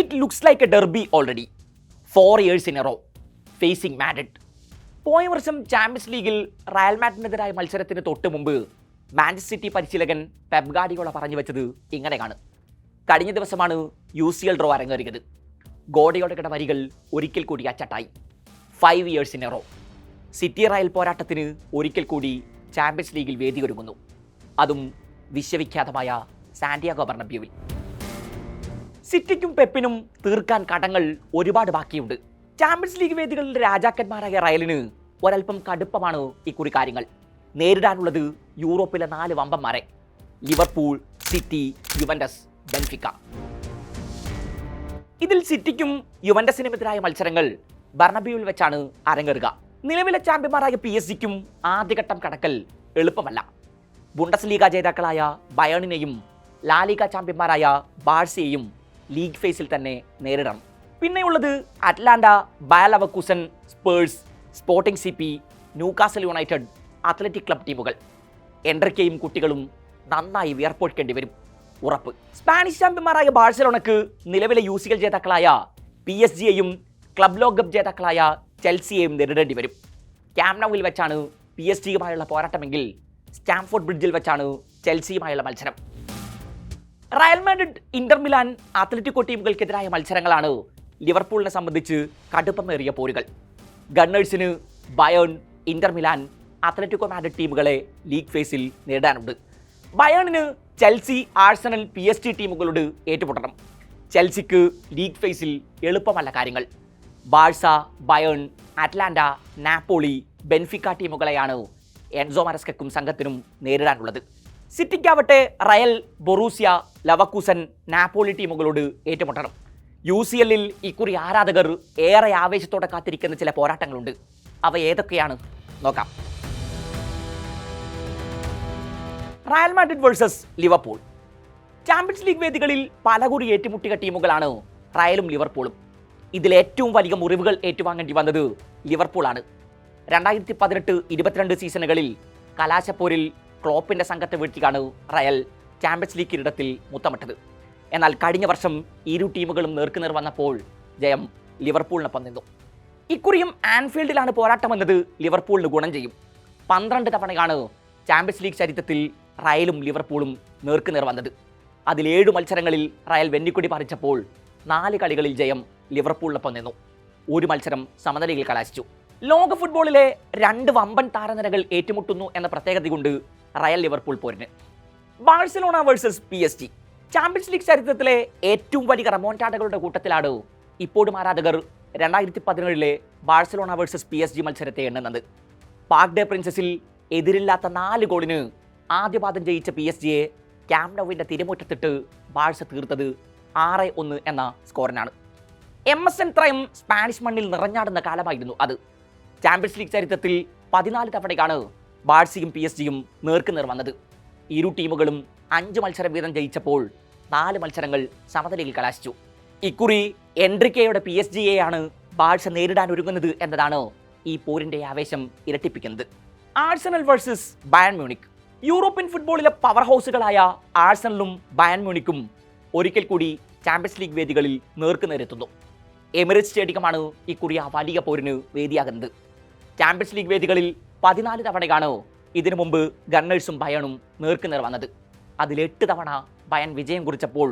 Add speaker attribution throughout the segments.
Speaker 1: It looks like a derby already four years in a row facing Maddock പോയ വർഷം champions ലീഗിൽ Real മാഡ്രിഡിനെതിരായ മത്സരത്തിന് തൊട്ട് മുമ്പ് മാഞ്ചസ്റ്റർ സിറ്റി പരിശീലകൻ പെബ്ഗാഡിയോള പറഞ്ഞു വെച്ചത് ഇങ്ങനെയാണ് കഴിഞ്ഞ ദിവസമാണ് യു സി എൽ ഡ്രോ അരങ്ങേറിയത്. ഗോഡയോടെ വരികൾ ഒരിക്കൽ കൂടി അച്ചട്ടായി. Five years in a row City Real പോരാട്ടത്തിന് ഒരിക്കൽ കൂടി ചാമ്പ്യൻസ് ലീഗിൽ വേദിയൊരുങ്ങുന്നു. അതും വിശ്വവിഖ്യാതമായ സാന്റിയാഗോ ബർണബ്യൂവിൽ സിറ്റിക്കും പെപ്പിനും തീർക്കാൻ കടങ്ങൾ ഒരുപാട് ബാക്കിയുണ്ട്. ചാമ്പ്യൻസ് ലീഗ് വേദികളിലെ രാജാക്കന്മാരായ റയലിന് ഒരൽപ്പം കടുപ്പമാണ് ഇക്കുറി കാര്യങ്ങൾ. നേരിടാനുള്ളത് യൂറോപ്പിലെ നാല് വമ്പന്മാരെ ലിവർപൂൾ സിറ്റി യുവൻഡസ് ബെൻഫിക്ക. ഇതിൽ സിറ്റിക്കും യുവൻഡസിനുമെതിരായ മത്സരങ്ങൾ ബർണബ്യൂവിൽ വെച്ചാണ് അരങ്ങേറുക. നിലവിലെ ചാമ്പ്യന്മാരായ പി എസ് സിക്കും ആദ്യഘട്ടം കടക്കൽ എളുപ്പമല്ല. ബുണ്ടസ് ലീഗ ജേതാക്കളായ ബയേണിനെയും ലാലിക ചാമ്പ്യന്മാരായ ബാഴ്സയെയും ലീഗ് ഫേസിൽ തന്നെ നേരിടണം. പിന്നെയുള്ളത് Atalanta Bayer Leverkusen Spurs Sporting C P Newcastle United Athletic Club ടീമുകൾ. എൻഡർക്കെയും കുട്ടികളും നന്നായി വിയർപ്പൊഴിക്കേണ്ടി വരും. ഉറപ്പ്. സ്പാനിഷ് ചാമ്പ്യന്മാരായ ബാഴ്സലോണക്ക് നിലവിലെ യു സി എൽ ജേതാക്കളായ പി എസ് ജിയെയും ക്ലബ് ലോകകപ്പ് ജേതാക്കളായ ചെൽസിയെയും നേരിടേണ്ടി വരും. ക്യാംനൌവിൽ വെച്ചാണ് പി എസ് ജിയുമായുള്ള പോരാട്ടമെങ്കിൽ സ്റ്റാംഫോർഡ് ബ്രിഡ്ജിൽ വെച്ചാണ് ചെൽസിയുമായുള്ള മത്സരം. Real Madrid Inter Milan Atletico ടീമുകൾക്കെതിരായ മത്സരങ്ങളാണ് ലിവർപൂളിനെ സംബന്ധിച്ച് കടുപ്പമേറിയ പോരുകൾ. ഗണ്ണേഴ്സിന് Bayern Inter Milan Atletico Madrid ടീമുകളെ ലീഗ് ഫേസിൽ നേടാനുണ്ട് ബയേണിന് Chelsea Arsenal P S T ടീമുകളോട് ഏറ്റുമുട്ടണം. ചെൽസിക്ക് ലീഗ് ഫേസിൽ എളുപ്പമല്ല കാര്യങ്ങൾ. Barca Bayern Atalanta Napoli Benfica ടീമുകളെയാണ് Enzo മരസ്കക്കും സംഘത്തിനും നേരിടാനുള്ളത്. സിറ്റിക്കാവട്ടെ റയൽ ബൊറൂസിയ ലവക്കൂസൻ നാപ്പോളി ടീമുകളോട് ഏറ്റുമുട്ടണം. യു സി എല്ലിൽ ഇക്കുറി ആരാധകർ ഏറെ ആവേശത്തോടെ കാത്തിരിക്കുന്ന ചില പോരാട്ടങ്ങളുണ്ട്. അവ ഏതൊക്കെയാണ്? നോക്കാം. Real Madrid versus Liverpool. Champions League വേദികളിൽ പലകുറി ഏറ്റുമുട്ടിയ ടീമുകളാണ് റയലും ലിവർപൂളും. ഇതിൽ ഏറ്റവും വലിയ മുറിവുകൾ ഏറ്റുവാങ്ങേണ്ടി വന്നത് ലിവർപൂളാണ്. രണ്ടായിരത്തി പതിനെട്ട് ഇരുപത്തിരണ്ട് സീസണുകളിൽ കലാശപ്പോരിൽ ക്ലോപ്പിന്റെ സംഘത്തെ വീഴ്ത്തിയാണ് റയൽ ചാമ്പ്യൻസ് ലീഗ് കിരീടത്തിൽ മുത്തമിട്ടത്. എന്നാൽ കഴിഞ്ഞ വർഷം ഇരു ടീമുകളും നേർക്കുനേർ വന്നപ്പോൾ ജയം ലിവർപൂളിനെ നിന്നു. ഇക്കുറിയും ആൻഫീൽഡിലാണ് പോരാട്ടം പോരാട്ടമെന്നത് ലിവർപൂളിന് ഗുണം ചെയ്യും. പന്ത്രണ്ട് തവണയാണ് ചാമ്പ്യൻസ് ലീഗ് ചരിത്രത്തിൽ റയലും ലിവർപൂളും നേർക്കുനേർ വന്നത്. അതിൽ ഏഴ് മത്സരങ്ങളിൽ റയൽ വെന്നിക്കൊടി പറിച്ചപ്പോൾ നാല് കളികളിൽ ജയം ലിവർപൂളിനെ നിന്നു. ഒരു മത്സരം സമനിലയിൽ കലാശിച്ചു. ലോക ഫുട്ബോളിലെ രണ്ട് വമ്പൻ താരനിരകൾ ഏറ്റുമുട്ടുന്നു എന്ന പ്രത്യേകത കൊണ്ട് Real Liverpool പോരിന്. Barcelona versus P S T Champions League ചരിത്രത്തിലെ ഏറ്റവും വലിയ റമോൺടാഡകളുടെ കൂട്ടത്തിലാണ് ഇപ്പോഴും ആരാധകർ രണ്ടായിരത്തി പതിനേഴിലെ Barcelona versus P S G മത്സരത്തെ എണ്ണുന്നത്. പാക് ഡേ പ്രിൻസസിൽ എതിരില്ലാത്ത നാല് ഗോളിന് ആദ്യപാദം ജയിച്ച പി എസ് ജിയെ ക്യാംനോവിന്റെ തിരുമുറ്റത്തിട്ട് ബാഴ്സ തീർത്തത് ആറ് ഒന്ന് എന്ന സ്കോറിനാണ്. എം എസ് എൻ ത്രയം സ്പാനിഷ് മണ്ണിൽ നിറഞ്ഞാടുന്ന കാലമായിരുന്നു അത്. ചാമ്പ്യൻസ് ലീഗ് ചരിത്രത്തിൽ പതിനാല് തവണയാണ് ബാഴ്സയും പി എസ് ജിയും നേർക്കുനേർ വന്നത്. ഇരു ടീമുകളും അഞ്ച് മത്സരം വീതം ജയിച്ചപ്പോൾ നാല് മത്സരങ്ങൾ സമനിലയിൽ കലാശിച്ചു. ഇക്കുറി എൻട്രിക്കയുടെ പി എസ് ജിയെയാണ് ബാഴ്സ നേരിടാൻ ഒരുങ്ങുന്നത് എന്നതാണ് ഈ പോരിന്റെ ആവേശം ഇരട്ടിപ്പിക്കുന്നത്. Arsenal versus Bayern Munich European ഫുട്ബോളിലെ പവർ ഹൗസുകളായ ആഴ്സണലും ബയൺ മ്യൂണിക്കും ഒരിക്കൽ കൂടി ചാമ്പ്യൻസ് ലീഗ് വേദികളിൽ നേർക്കുനേരെത്തുന്നു എമിറേറ്റ്സ് സ്റ്റേഡിയമാണ് ഇക്കുറി ആ വലിയ പോരിന് വേദിയാകുന്നത്. ചാമ്പ്യൻസ് ലീഗ് വേദികളിൽ പതിനാല് തവണയാണ് ഇതിനു മുമ്പ് ഗണ്ണേഴ്സും ബയണും നേർക്കുനേർ വന്നത്. അതിൽ എട്ട് തവണ ബയൺ വിജയം കുറിച്ചപ്പോൾ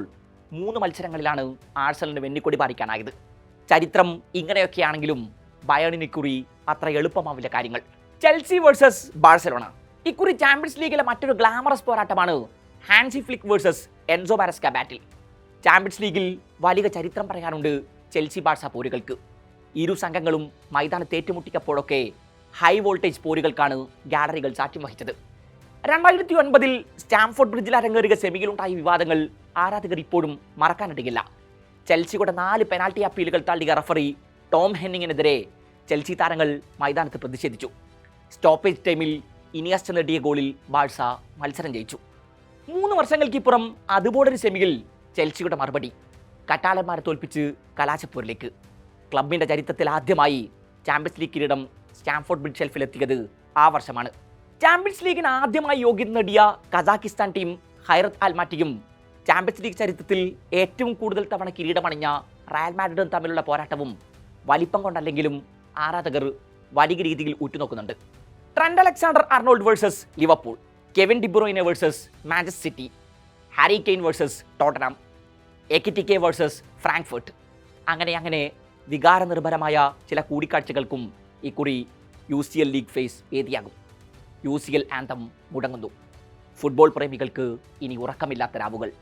Speaker 1: മൂന്ന് മത്സരങ്ങളിലാണ് ആഴ്സലിന് വെന്നിക്കൊടി പാലിക്കാനായത് ചരിത്രം ഇങ്ങനെയൊക്കെയാണെങ്കിലും ബയണിന് ഇക്കുറി അത്ര എളുപ്പമാവില്ല കാര്യങ്ങൾ. Chelsea versus Barcelona. ഇക്കുറി ചാമ്പ്യൻസ് ലീഗിലെ മറ്റൊരു ഗ്ലാമറസ് പോരാട്ടമാണ് Hansi Flick versus Enzo Maresca battle. Champions ലീഗിൽ വലിയ ചരിത്രം പറയാനുണ്ട് ചെൽസി ബാഴ്സ പോരുകൾക്ക്. ഇരു സംഘങ്ങളും മൈതാനത്ത് ഏറ്റുമുട്ടിക്കപ്പോഴൊക്കെ ഹൈ വോൾട്ടേജ് പോരുകൾക്കാണ് ഗാലറികൾ സാക്ഷ്യം വഹിച്ചത് രണ്ടായിരത്തി ഒൻപതിൽ സ്റ്റാംഫോർഡ് ബ്രിഡ്ജിൽ അരങ്ങേറിയ സെമിയിലുണ്ടായ വിവാദങ്ങൾ ആരാധകർ ഇപ്പോഴും മറക്കാനിടയില്ല. ചെൽസിയുടെ നാല് പെനാൽറ്റി അപ്പീലുകൾ തള്ളിയ റഫറി ടോം ഹെന്നിങ്ങിനെതിരെ ചെൽസി താരങ്ങൾ മൈതാനത്ത് പ്രതിഷേധിച്ചു. സ്റ്റോപ്പേജ് ടൈമിൽ ഇനിയസ്റ്റ് നേടിയ ഗോളിൽ ബാഴ്സ മത്സരം ജയിച്ചു. മൂന്ന് വർഷങ്ങൾക്കിപ്പുറം അതുപോലൊരു സെമിയിൽ ചെൽസിയുടെ മറുപടി കറ്റാളന്മാരെ തോൽപ്പിച്ച് കലാശപ്പൂരിലേക്ക്. ക്ലബിന്റെ ചരിത്രത്തിൽ ആദ്യമായി ചാമ്പ്യൻസ് ലീഗ് കിരീടം സ്റ്റാംഫോർഡ് ബ്രിഡ് ഷെൽഫിലെത്തിയത് ആ വർഷമാണ്. ചാമ്പ്യൻസ് ലീഗിന് ആദ്യമായി യോഗ്യത നേടിയ കസാക്കിസ്ഥാൻ ടീം ഹൈറത്ത് ആൽമാറ്റിയും ചാമ്പ്യൻസ് ലീഗ് ചരിത്രത്തിൽ ഏറ്റവും കൂടുതൽ തവണ കിരീടമണിഞ്ഞ റയൽ മാഡ്രിഡും തമ്മിലുള്ള പോരാട്ടവും വലിപ്പം കൊണ്ടല്ലെങ്കിലും ആരാധകർ വലിയ രീതിയിൽ ഉറ്റുനോക്കുന്നുണ്ട്. Trent Alexander Arnold versus Liverpool Kevin De Bruyne versus Manchester City Harry Kane versus Tottenham Ekitike versus Frankfurt. അങ്ങനെ അങ്ങനെ വികാരനിർഭരമായ ചില കൂടിക്കാഴ്ചകൾക്കും ഇക്കുറി U C L league phase വേദിയാകും. U C L anthem മുടങ്ങുന്നു. ഫുട്ബോൾ പ്രേമികൾക്ക് ഇനി ഉറക്കമില്ലാത്ത രാവുകൾ.